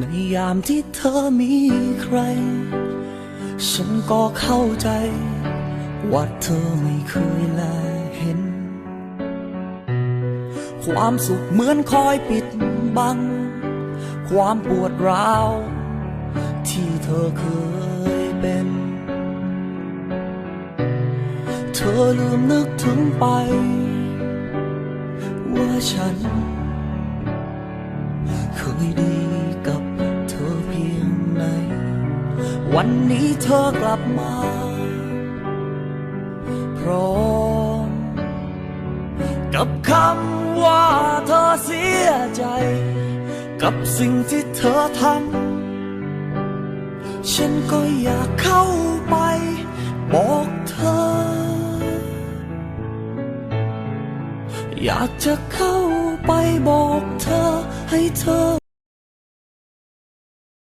ในยามที่เธอมีใคร ฉันก็เข้าใจ ว่าเธอไม่เคยแลเห็น ความสุขเหมือนคอยปิดบัง ความปวดร้าว ที่เธอเคยเป็น เธอลืมนึกถึงไป ว่าฉัน เคยดีกับ วันนี้เธอกลับมา พร้อม กับคำว่าเธอเสียใจ กับสิ่งที่เธอทำ ฉันก็อยากเข้าไป บอกเธอ อยากจะเข้าไปบอกเธอให้เธอ